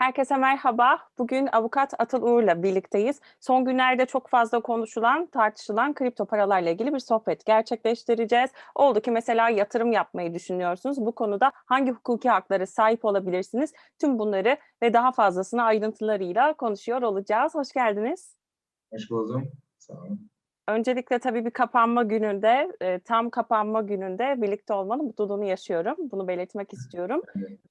Herkese merhaba. Bugün avukat Atıl Uğur'la birlikteyiz. Son günlerde çok fazla konuşulan, tartışılan kripto paralarla ilgili bir sohbet gerçekleştireceğiz. Oldu ki mesela yatırım yapmayı düşünüyorsunuz. Bu konuda hangi hukuki haklara sahip olabilirsiniz? Tüm bunları ve daha fazlasını ayrıntılarıyla konuşuyor olacağız. Hoş geldiniz. Hoş buldum. Sağ olun. Öncelikle tabii bir kapanma gününde, e, tam kapanma gününde birlikte olmanın mutluluğunu yaşıyorum. Bunu belirtmek istiyorum.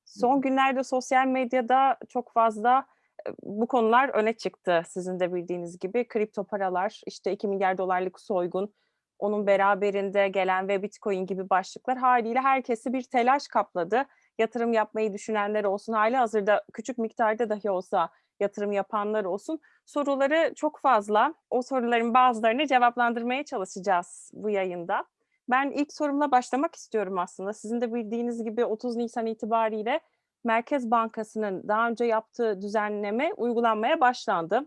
Son günlerde sosyal medyada çok fazla e, bu konular öne çıktı. Sizin de bildiğiniz gibi kripto paralar, işte 2 milyar dolarlık soygun, onun beraberinde gelen ve Bitcoin gibi başlıklar haliyle herkesi bir telaş kapladı. Yatırım yapmayı düşünenler olsun, hali hazırda küçük miktarda dahi olsa yatırım yapanlar olsun. Soruları çok fazla. O soruların bazılarını cevaplandırmaya çalışacağız bu yayında. Ben ilk sorumla başlamak istiyorum aslında. Sizin de bildiğiniz gibi 30 Nisan itibariyle Merkez Bankası'nın daha önce yaptığı düzenleme uygulanmaya başlandı.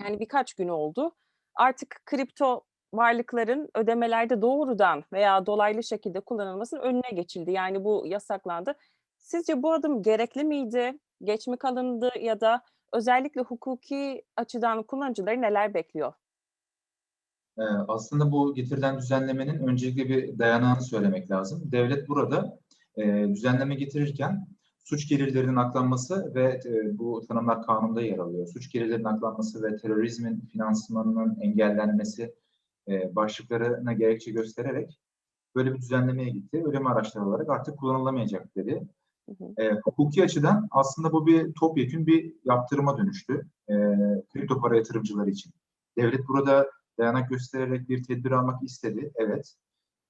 Yani birkaç gün oldu. Artık kripto varlıkların ödemelerde doğrudan veya dolaylı şekilde kullanılmasının önüne geçildi. Yani bu yasaklandı. Sizce bu adım gerekli miydi? Geç mi kalındı ya da özellikle hukuki açıdan kullanıcıları neler bekliyor? Aslında bu getirilen düzenlemenin öncelikle bir dayanağını söylemek lazım. Devlet burada e, düzenleme getirirken suç gelirlerinin aklanması ve bu tanımlar kanunda yer alıyor. Suç gelirlerinin aklanması ve terörizmin finansmanının engellenmesi başlıklarına gerekçe göstererek böyle bir düzenlemeye gitti. Ölüm araçları olarak artık kullanılamayacak dedi. Hı hı. E, hukuki açıdan aslında bu bir topyekün bir yaptırıma dönüştü e, kripto para yatırımcıları için. Devlet burada dayanak göstererek bir tedbir almak istedi, evet.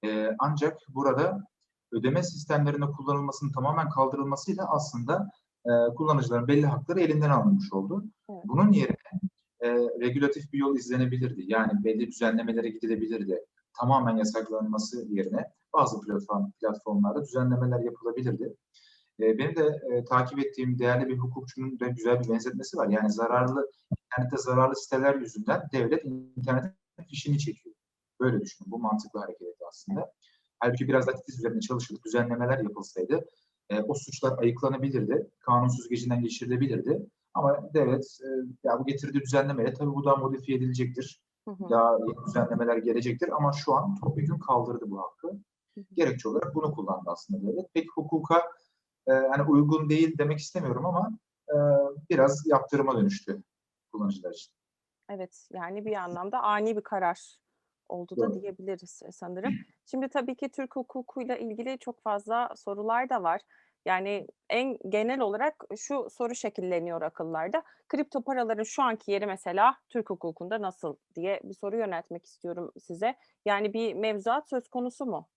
E, ancak burada ödeme sistemlerinde kullanılmasının tamamen kaldırılmasıyla aslında e, kullanıcıların belli hakları elinden alınmış oldu. Evet. Bunun yerine e, regülatif bir yol izlenebilirdi. Yani belli düzenlemelere gidilebilirdi. Tamamen yasaklanması yerine bazı platform, platformlarda düzenlemeler yapılabilirdi. E, benim de e, takip ettiğim değerli bir hukukçunun da güzel bir benzetmesi var. Yani zararlı, internette zararlı siteler yüzünden devlet internet fişini çekiyor. Böyle düşünün. Bu mantıklı hareket aslında. Halbuki biraz daha titiz üzerine çalışılıp düzenlemeler yapılsaydı e, o suçlar ayıklanabilirdi. Kanun süzgecinden geçirilebilirdi. Ama devlet e, ya bu getirdiği düzenlemeyle tabii bu daha modifiye edilecektir. Hı hı. Daha yeni düzenlemeler gelecektir ama şu an topyekun kaldırdı bu hakkı. Gerekçe olarak bunu kullandı aslında devlet. Pek hukuka e, hani uygun değil demek istemiyorum ama e, biraz yaptırıma dönüştü kullanıcılar için. Evet, yani bir anlamda ani bir karar oldu da Doğru. diyebiliriz e, sanırım. Şimdi tabii ki Türk hukukuyla ilgili çok fazla sorular da var. Yani en genel olarak şu soru şekilleniyor akıllarda. Kripto paraların şu anki yeri mesela Türk hukukunda nasıl diye bir soru yöneltmek istiyorum size. Yani bir mevzuat söz konusu mu?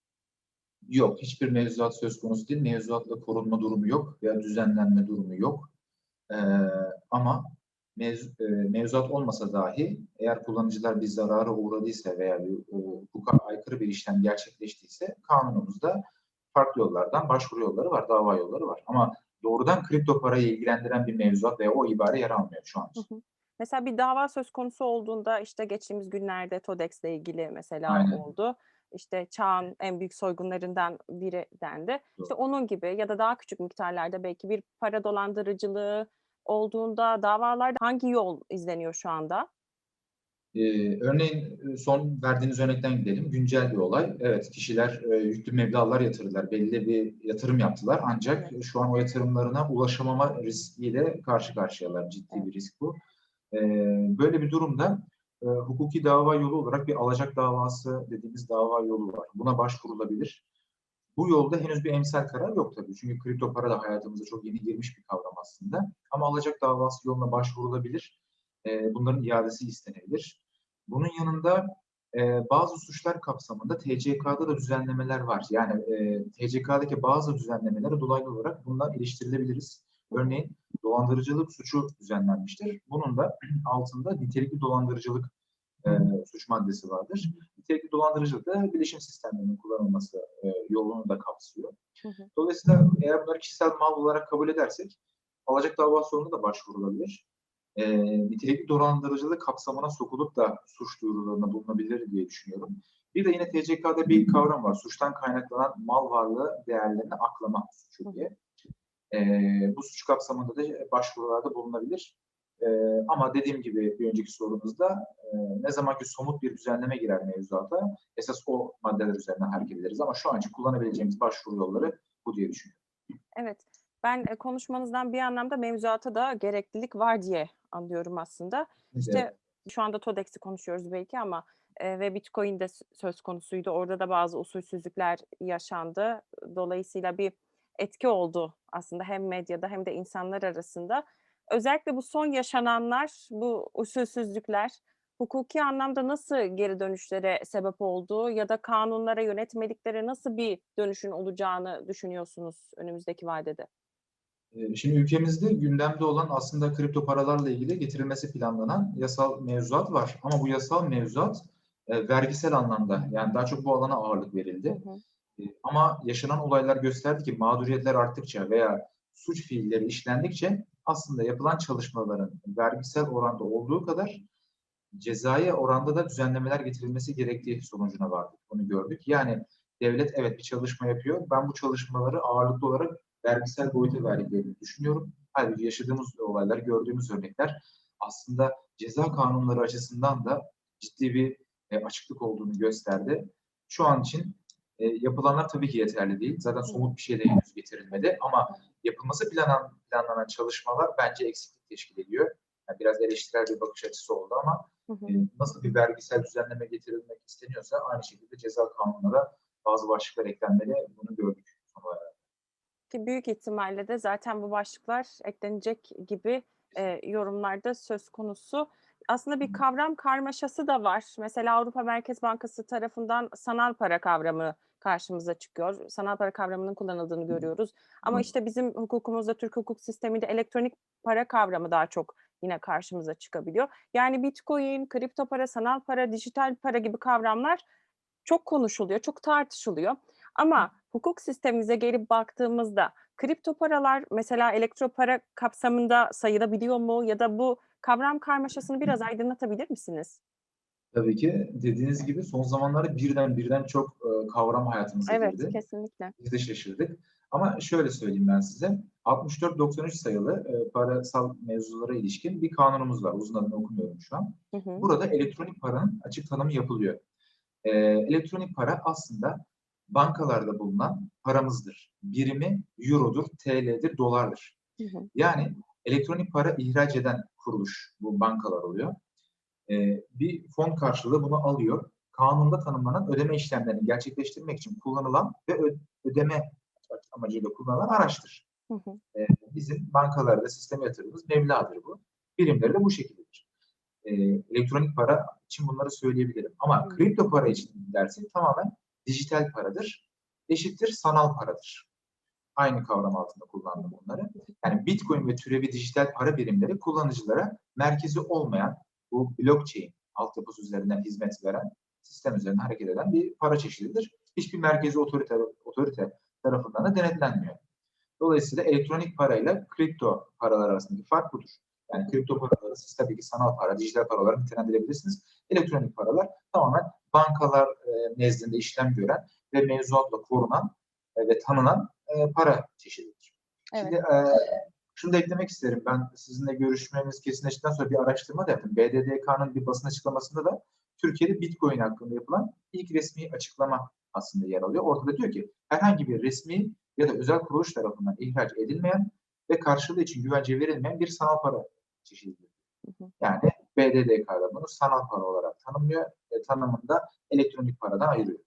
Yok, hiçbir mevzuat söz konusu değil. Mevzuatla korunma durumu yok veya düzenlenme durumu yok. Ee, ama mevz, e, mevzuat olmasa dahi eğer kullanıcılar bir zarara uğradıysa veya bir e, hukuka aykırı bir işlem gerçekleştiyse kanunumuzda farklı yollardan başvuru yolları var, dava yolları var. Ama doğrudan kripto parayı ilgilendiren bir mevzuat veya o ibare yer almıyor şu an. için. Hı hı. Mesela bir dava söz konusu olduğunda işte geçtiğimiz günlerde TODEX'le ilgili mesela Aynen. oldu. İşte çağın en büyük soygunlarından biri dendi. İşte onun gibi ya da daha küçük miktarlarda belki bir para dolandırıcılığı olduğunda davalarda hangi yol izleniyor şu anda? Ee, örneğin son verdiğiniz örnekten gidelim. Güncel bir olay. Evet kişiler e, yüklü meblağlar yatırdılar. Belli bir yatırım yaptılar. Ancak Evet. şu an o yatırımlarına ulaşamama riskiyle karşı karşıyalar. Ciddi Evet. bir risk bu. Ee, böyle bir durumda e, hukuki dava yolu olarak bir alacak davası dediğimiz dava yolu var. Buna başvurulabilir. Bu yolda henüz bir emsal karar yok tabii. Çünkü kripto para da hayatımıza çok yeni girmiş bir kavram aslında. Ama alacak davası yoluna başvurulabilir. E, bunların iadesi istenebilir. Bunun yanında e, bazı suçlar kapsamında TCK'da da düzenlemeler var. Yani e, TCK'daki bazı düzenlemelere dolaylı olarak bunlar iliştirilebiliriz. Örneğin dolandırıcılık suçu düzenlenmiştir. Bunun da altında nitelikli dolandırıcılık e, suç maddesi vardır. Nitelikli dolandırıcılık da bilişim sistemlerinin kullanılması e, yolunu da kapsıyor. Hı hı. Dolayısıyla eğer bunları kişisel mal olarak kabul edersek alacak davası yolunda da başvurulabilir. E, nitelikli dolandırıcılık kapsamına sokulup da suç duyurularında bulunabilir diye düşünüyorum. Bir de yine TCK'da bir kavram var. Suçtan kaynaklanan mal varlığı değerlerini aklama suçu diye. e, bu suç kapsamında da başvurularda bulunabilir. E, ama dediğim gibi bir önceki sorunuzda e, ne zaman ki somut bir düzenleme girer mevzuata esas o maddeler üzerinden hareket ederiz. Ama şu an için kullanabileceğimiz başvuru yolları bu diye düşünüyorum. Evet. Ben e, konuşmanızdan bir anlamda mevzuata da gereklilik var diye anlıyorum aslında. İşte Evet. şu anda TODEX'i konuşuyoruz belki ama e, ve Bitcoin de s- söz konusuydu. Orada da bazı usulsüzlükler yaşandı. Dolayısıyla bir etki oldu aslında hem medyada hem de insanlar arasında. Özellikle bu son yaşananlar, bu usulsüzlükler hukuki anlamda nasıl geri dönüşlere sebep oldu ya da kanunlara, yönetmeliklere nasıl bir dönüşün olacağını düşünüyorsunuz önümüzdeki vadede? Ee, Şimdi ülkemizde gündemde olan aslında kripto paralarla ilgili getirilmesi planlanan yasal mevzuat var. Ama bu yasal mevzuat e, vergisel anlamda yani daha çok bu alana ağırlık verildi. Hı hı. E, Ama yaşanan olaylar gösterdi ki mağduriyetler arttıkça veya suç fiilleri işlendikçe aslında yapılan çalışmaların vergisel oranda olduğu kadar cezai oranda da düzenlemeler getirilmesi gerektiği sonucuna vardık. Bunu gördük. Yani devlet evet bir çalışma yapıyor. Ben bu çalışmaları ağırlıklı olarak vergisel boyuta verdiklerini düşünüyorum. Halbuki yaşadığımız olaylar, gördüğümüz örnekler aslında ceza kanunları açısından da ciddi bir e, açıklık olduğunu gösterdi. Şu an için e, yapılanlar tabii ki yeterli değil. Zaten somut bir şey de henüz getirilmedi ama yapılması planlanan, planlanan çalışmalar bence eksiklik teşkil ediyor. Yani biraz eleştirel bir bakış açısı oldu ama Hı hı. e, nasıl bir vergisel düzenleme getirilmek isteniyorsa aynı şekilde ceza kanunlara bazı başlıklar eklenmeli. Bunu gördük son olarak. Ki büyük ihtimalle de zaten bu başlıklar eklenecek gibi e, yorumlarda söz konusu. Aslında bir kavram karmaşası da var. Mesela Avrupa Merkez Bankası tarafından sanal para kavramı karşımıza çıkıyor. Sanal para kavramının kullanıldığını görüyoruz. Ama işte bizim hukukumuzda, Türk hukuk sisteminde elektronik para kavramı daha çok yine karşımıza çıkabiliyor. Yani Bitcoin, kripto para, sanal para, dijital para gibi kavramlar çok konuşuluyor, çok tartışılıyor. Ama hukuk sistemimize gelip baktığımızda kripto paralar mesela elektro para kapsamında sayılabiliyor mu ya da bu kavram karmaşasını biraz aydınlatabilir misiniz? Tabii ki dediğiniz gibi son zamanlarda birden birden çok e, kavram hayatımıza Evet, girdi. kesinlikle. Biz de şaşırdık. Ama şöyle söyleyeyim ben size. 64-93 sayılı e, parasal mevzulara ilişkin bir kanunumuz var. Uzun adını okumuyorum şu an. Hı hı. Burada elektronik paranın açık tanımı yapılıyor. E, elektronik para aslında bankalarda bulunan paramızdır. Birimi eurodur, TL'dir, dolardır. Hı hı. Yani elektronik para ihraç eden kuruluş bu bankalar oluyor. Ee, bir fon karşılığı bunu alıyor. Kanunda tanımlanan ödeme işlemlerini gerçekleştirmek için kullanılan ve ödeme amacıyla kullanılan araçtır. Hı hı. Ee, bizim bankalarda sisteme yatırdığımız mevladır bu. Birimleri de bu şekildedir. Ee, elektronik para için bunları söyleyebilirim. Ama Hı. kripto para için dersek tamamen dijital paradır. Eşittir sanal paradır. Aynı kavram altında kullandım bunları. Yani Bitcoin ve türevi dijital para birimleri kullanıcılara merkezi olmayan bu blockchain altyapısı üzerinden hizmet veren, sistem üzerinden hareket eden bir para çeşididir. Hiçbir merkezi otorite, otorite tarafından da denetlenmiyor. Dolayısıyla elektronik parayla kripto paralar arasındaki fark budur. Yani kripto paraları siz tabii ki sanal para, dijital para olarak nitelendirebilirsiniz. Elektronik paralar tamamen bankalar e, nezdinde işlem gören ve mevzuatla korunan e, ve tanınan e, para çeşididir. Şimdi Evet. e, şunu da eklemek isterim. Ben sizinle görüşmemiz kesinleştikten sonra bir araştırma da yaptım. BDDK'nın bir basın açıklamasında da Türkiye'de Bitcoin hakkında yapılan ilk resmi açıklama aslında yer alıyor. Ortada diyor ki herhangi bir resmi ya da özel kuruluş tarafından ihraç edilmeyen ve karşılığı için güvence verilmeyen bir sanal para çeşididir. Yani BDDK'da bunu sanal para olarak tanımlıyor ve tanımında elektronik paradan ayırıyor.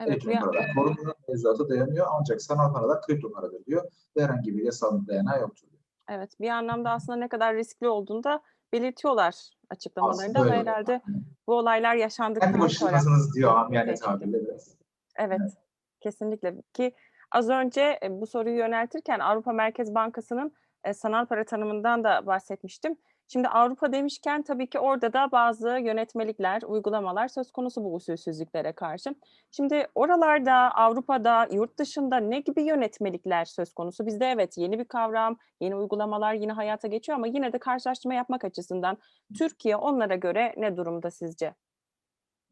Evet, Elektronik paralar korunduğu mevzuata dayanıyor ancak sanal paralar kripto paradır diyor ve herhangi bir yasal dayanağı yoktur. Evet, bir anlamda aslında ne kadar riskli olduğunu da belirtiyorlar açıklamalarında ve herhalde bu olaylar yaşandıktan Kendi sonra. başınasınız diyor amiyane tabirle biraz. Evet, Evet. kesinlikle. Ki az önce e, bu soruyu yöneltirken Avrupa Merkez Bankası'nın e, sanal para tanımından da bahsetmiştim. Şimdi Avrupa demişken tabii ki orada da bazı yönetmelikler, uygulamalar söz konusu bu usulsüzlüklere karşı. Şimdi oralarda, Avrupa'da, yurt dışında ne gibi yönetmelikler söz konusu? Bizde evet yeni bir kavram, yeni uygulamalar yine hayata geçiyor ama yine de karşılaştırma yapmak açısından Türkiye onlara göre ne durumda sizce?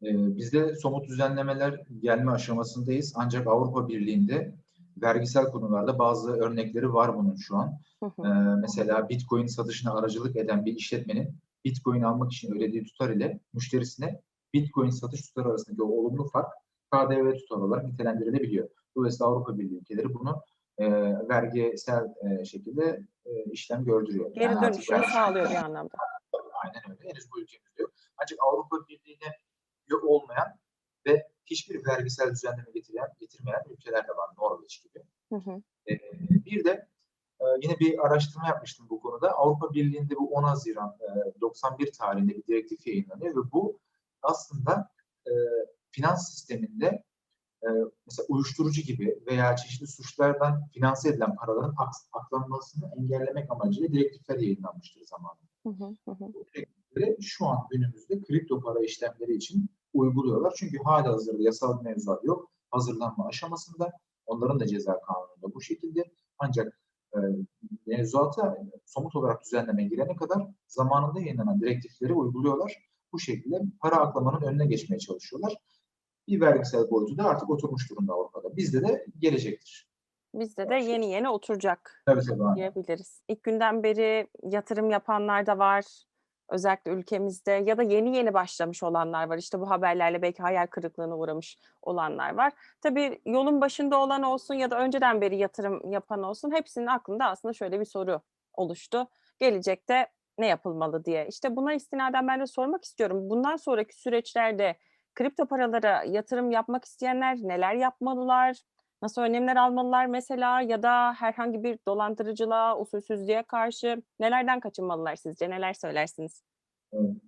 Ee, bizde somut düzenlemeler gelme aşamasındayız. Ancak Avrupa Birliği'nde vergisel konularda bazı örnekleri var bunun şu an. Hı hı. Ee, mesela Bitcoin satışına aracılık eden bir işletmenin Bitcoin almak için ödediği tutar ile müşterisine Bitcoin satış tutarı arasındaki o olumlu fark KDV tutarı olarak nitelendirilebiliyor. Dolayısıyla Avrupa Birliği ülkeleri bunu e, vergisel e, şekilde e, işlem gördürüyor. Geri dönüşünü vergi- sağlıyor bir anlamda. Aynen öyle. Henüz bu ülkemizde yok. Ancak Avrupa Birliği'ne olmayan hiçbir vergisel düzenleme getiren, getirmeyen ülkeler de var. Norveç gibi. Hı hı. Ee, bir de e, yine bir araştırma yapmıştım bu konuda. Avrupa Birliği'nde bu 10 Haziran e, 91 tarihinde bir direktif yayınlanıyor ve bu aslında e, finans sisteminde e, mesela uyuşturucu gibi veya çeşitli suçlardan finanse edilen paraların aklanmasını engellemek amacıyla direktifler yayınlanmıştır zamanında. Hı. Hı hı. Bu direktifleri şu an günümüzde kripto para işlemleri için uyguluyorlar. Çünkü hala hazırda yasal mevzuat yok. Hazırlanma aşamasında. Onların da ceza kanununda bu şekilde. Ancak e, mevzuata somut olarak düzenleme girene kadar zamanında yayınlanan direktifleri uyguluyorlar. Bu şekilde para aklamanın önüne geçmeye çalışıyorlar. Bir vergisel boyutu da artık oturmuş durumda Avrupa'da. Bizde de gelecektir. Bizde de yeni yeni oturacak Tabii tabii. aynen. diyebiliriz. İlk günden beri yatırım yapanlar da var. Özellikle ülkemizde ya da yeni yeni başlamış olanlar var. İşte bu haberlerle belki hayal kırıklığına uğramış olanlar var. Tabii yolun başında olan olsun ya da önceden beri yatırım yapan olsun hepsinin aklında aslında şöyle bir soru oluştu. Gelecekte ne yapılmalı diye. İşte buna istinaden ben de sormak istiyorum. Bundan sonraki süreçlerde kripto paralara yatırım yapmak isteyenler neler yapmalılar? Nasıl önlemler almalılar mesela ya da herhangi bir dolandırıcılığa, usulsüzlüğe karşı nelerden kaçınmalılar sizce? Neler söylersiniz?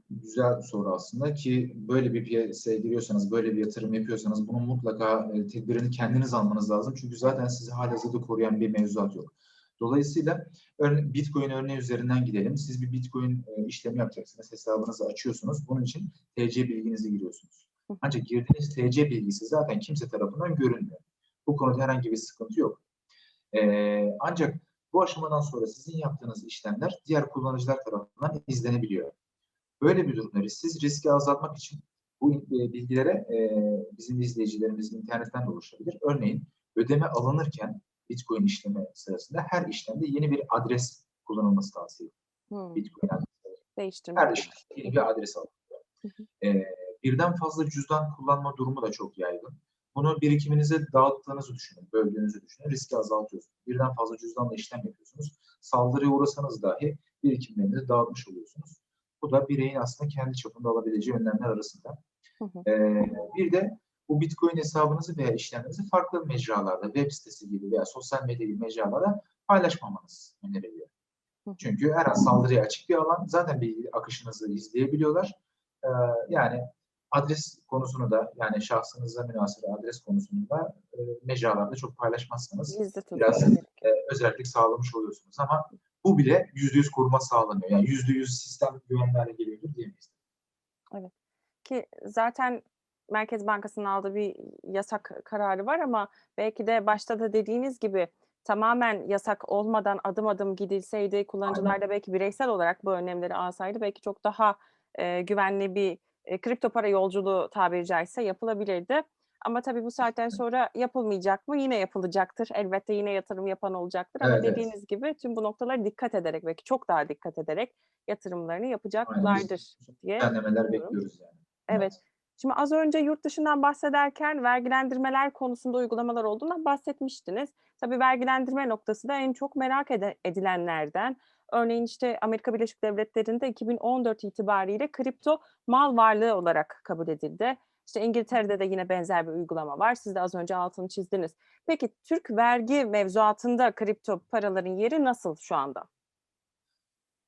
Güzel bir soru aslında ki böyle bir piyasaya giriyorsanız, böyle bir yatırım yapıyorsanız bunun mutlaka e, tedbirini kendiniz almanız lazım. Çünkü zaten sizi halihazırda koruyan bir mevzuat yok. Dolayısıyla Bitcoin örneği üzerinden gidelim. Siz bir Bitcoin e, işlemi yapacaksınız, hesabınızı açıyorsunuz. Bunun için TC bilginizi giriyorsunuz. Ancak girdiğiniz TC bilgisi zaten kimse tarafından görünmüyor. Bu konuda herhangi bir sıkıntı yok. Ee, ancak bu aşamadan sonra sizin yaptığınız işlemler diğer kullanıcılar tarafından izlenebiliyor. Böyle bir durumda siz riski azaltmak için bu e, bilgilere e, bizim izleyicilerimiz internetten de ulaşabilir. Örneğin ödeme alınırken Bitcoin işlemi sırasında her işlemde yeni bir adres kullanılması tavsiye edilir. Hmm, Bitcoin adresi. değiştirmek. Her işlemde yeni bir adres alınıyor. Ee, birden fazla cüzdan kullanma durumu da çok yaygın. Bunu birikiminize dağıttığınızı düşünün, böldüğünüzü düşünün. Riski azaltıyorsunuz. Birden fazla cüzdanla işlem yapıyorsunuz. Saldırıya uğrasanız dahi birikimlerinizi dağıtmış oluyorsunuz. Bu da bireyin aslında kendi çapında alabileceği önlemler arasında. Hı hı. Ee, bir de bu Bitcoin hesabınızı veya işlemlerinizi farklı mecralarda, web sitesi gibi veya sosyal medya gibi mecralarda paylaşmamanız öneriliyor. Çünkü her an saldırıya açık bir alan. Zaten bilgi akışınızı izleyebiliyorlar. Ee, yani adres konusunu da yani şahsınıza münasır adres konusunu da e, mecralarda çok paylaşmazsanız Gizli biraz e, özellik sağlamış oluyorsunuz. Ama bu bile yüzde yüz koruma sağlanıyor. Yani yüzde yüz sistem güvenli hale geliyordur diyemeyiz. Ki zaten Merkez Bankası'nın aldığı bir yasak kararı var ama belki de başta da dediğiniz gibi tamamen yasak olmadan adım adım gidilseydi, kullanıcılar da belki bireysel olarak bu önlemleri alsaydı belki çok daha e, güvenli bir e, kripto para yolculuğu tabiri caizse yapılabilirdi. Ama tabii bu saatten sonra yapılmayacak mı? Yine yapılacaktır. Elbette yine yatırım yapan olacaktır. Ama Evet, evet. dediğiniz gibi tüm bu noktalara dikkat ederek belki çok daha dikkat ederek yatırımlarını Aynen yapacaklardır diye düzenlemeler düşünüyorum. bekliyoruz yani. Evet. Şimdi az önce yurt dışından bahsederken vergilendirmeler konusunda uygulamalar olduğundan bahsetmiştiniz. Tabii vergilendirme noktası da en çok merak edilenlerden. Örneğin işte Amerika Birleşik Devletleri'nde 2014 itibariyle kripto mal varlığı olarak kabul edildi. İşte İngiltere'de de yine benzer bir uygulama var. Siz de az önce altını çizdiniz. Peki Türk vergi mevzuatında kripto paraların yeri nasıl şu anda?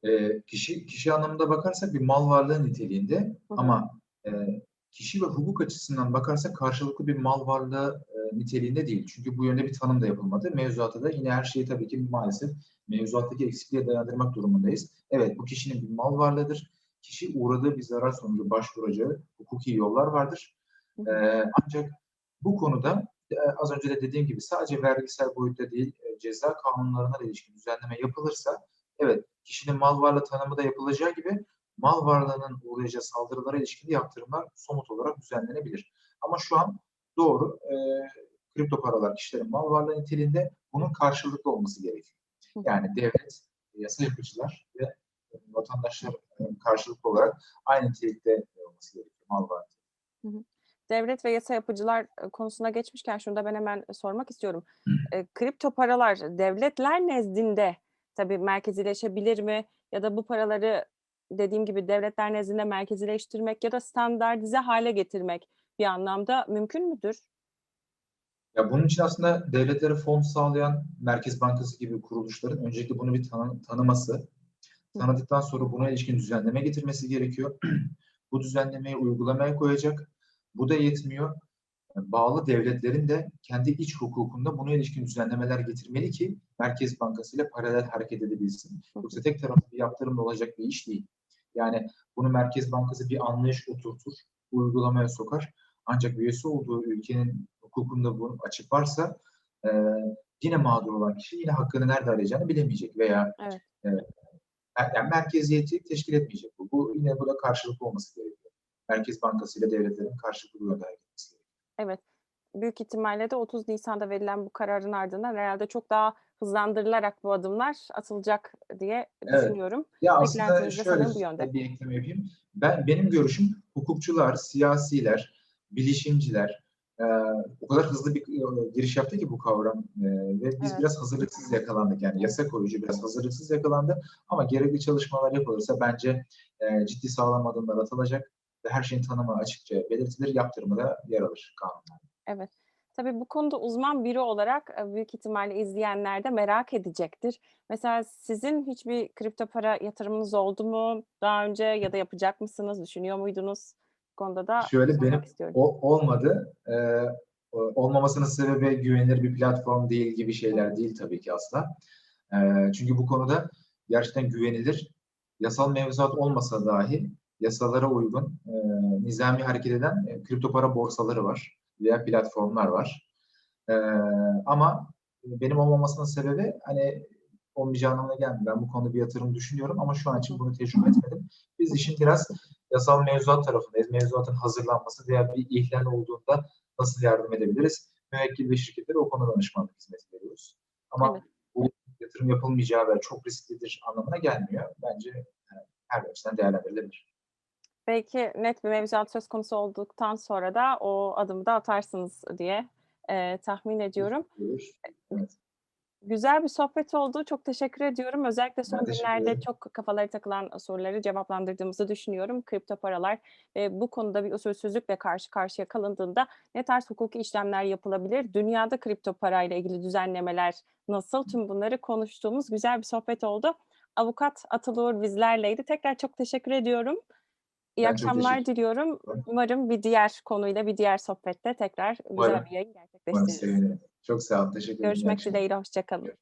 E, kişi kişi anlamında bakarsak bir mal varlığı niteliğinde Hı ama e, kişi ve hukuk açısından bakarsak karşılıklı bir mal varlığı niteliğinde değil. Çünkü bu yönde bir tanım da yapılmadı. Mevzuatta da yine her şeyi tabii ki maalesef mevzuattaki eksikliğe dayandırmak durumundayız. Evet bu kişinin bir mal varlığıdır. Kişi uğradığı bir zarar sonucu başvuracağı hukuki yollar vardır. Hı. E, ancak bu konuda e, az önce de dediğim gibi sadece vergisel boyutta değil e, ceza kanunlarına da ilişkin düzenleme yapılırsa evet kişinin mal varlığı tanımı da yapılacağı gibi mal varlığının uğrayacağı saldırılara ilişkin yaptırımlar somut olarak düzenlenebilir. Ama şu an doğru e, kripto paralar kişilerin mal varlığı niteliğinde bunun karşılıklı olması gerekiyor. Hı hı. Yani devlet, yasa yapıcılar ve e, vatandaşlar e, karşılıklı olarak aynı nitelikte olması gerekiyor mal varlığı. Devlet ve yasa yapıcılar e, konusuna geçmişken şunu da ben hemen sormak istiyorum. E, kripto paralar devletler nezdinde tabii merkezileşebilir mi? Ya da bu paraları dediğim gibi devletler nezdinde merkezileştirmek ya da standartize hale getirmek bir anlamda mümkün müdür? Ya bunun için aslında devletlere fon sağlayan Merkez Bankası gibi kuruluşların öncelikle bunu bir tanı- tanıması, tanıdıktan sonra buna ilişkin düzenleme getirmesi gerekiyor. Bu düzenlemeyi uygulamaya koyacak. Bu da yetmiyor. Bağlı devletlerin de kendi iç hukukunda buna ilişkin düzenlemeler getirmeli ki Merkez Bankası ile paralel hareket edebilsin. Yoksa tek taraflı bir yaptırımla olacak bir iş değil. Yani bunu Merkez Bankası bir anlayış oturtur, uygulamaya sokar. Ancak üyesi olduğu ülkenin hukukunda bunun açık varsa e, yine mağdur olan kişi yine hakkını nerede arayacağını bilemeyecek veya Evet. e, yani merkeziyeti teşkil etmeyecek bu. Bu yine burada karşılıklı olması gerekiyor. Merkez Bankası ile devletlerin karşılıklı bir yolda etmesi gerekiyor. Evet. Büyük ihtimalle de 30 Nisan'da verilen bu kararın ardından herhalde çok daha hızlandırılarak bu adımlar atılacak diye Evet. düşünüyorum. Ya aslında şöyle bu yönde. bir ekleme yapayım. Ben benim görüşüm hukukçular, siyasiler, bilişimciler e, o kadar hızlı bir e, giriş yaptı ki bu kavram e, ve biz Evet. biraz hazırlıksız yakalandık. Yani yasa koyucu biraz hazırlıksız yakalandı ama gerekli çalışmalar yapılırsa bence e, ciddi sağlam adımlar atılacak ve her şeyin tanımı açıkça belirtilir, yaptırımı da yer alır kanunlar. Evet. Tabii bu konuda uzman biri olarak e, büyük ihtimalle izleyenler de merak edecektir. Mesela sizin hiçbir kripto para yatırımınız oldu mu daha önce ya da yapacak mısınız? Düşünüyor muydunuz? Konuda da Şöyle benim istiyorum. o, olmadı. Ee, olmamasının sebebi güvenilir bir platform değil gibi şeyler değil tabii ki asla. Ee, çünkü bu konuda gerçekten güvenilir, yasal mevzuat olmasa dahi yasalara uygun, e, nizami hareket eden e, kripto para borsaları var veya platformlar var. Ee, ama benim olmamasının sebebi hani olmayacağı anlamına gelmiyor. Ben bu konuda bir yatırım düşünüyorum ama şu an için bunu tecrübe etmedim. Biz işin biraz yasal mevzuat tarafındayız. Mevzuatın hazırlanması veya bir ihlal olduğunda nasıl yardım edebiliriz? Müvekkil ve şirketlere o konuda danışmanlık hizmeti veriyoruz. Ama Evet. bu yatırım yapılmayacağı ve çok risklidir anlamına gelmiyor. Bence e, her açıdan değerlendirilebilir. Belki net bir mevzuat söz konusu olduktan sonra da o adımı da atarsınız diye e, tahmin ediyorum. Olur. Evet. Güzel bir sohbet oldu. Çok teşekkür ediyorum. Özellikle son günlerde çok kafaları takılan soruları cevaplandırdığımızı düşünüyorum. Kripto paralar ve bu konuda bir usulsüzlükle karşı karşıya kalındığında ne tarz hukuki işlemler yapılabilir? Dünyada kripto parayla ilgili düzenlemeler nasıl? Tüm bunları konuştuğumuz güzel bir sohbet oldu. Avukat Atıl Uğur bizlerleydi. Tekrar çok teşekkür ediyorum. İyi Ben akşamlar diliyorum. Umarım bir diğer konuyla, bir diğer sohbette tekrar güzel Umarım. bir yayın gerçekleştiririz. Çok sağ olun. Teşekkür ederim. Görüşmek dileğiyle. Hoşça kalın.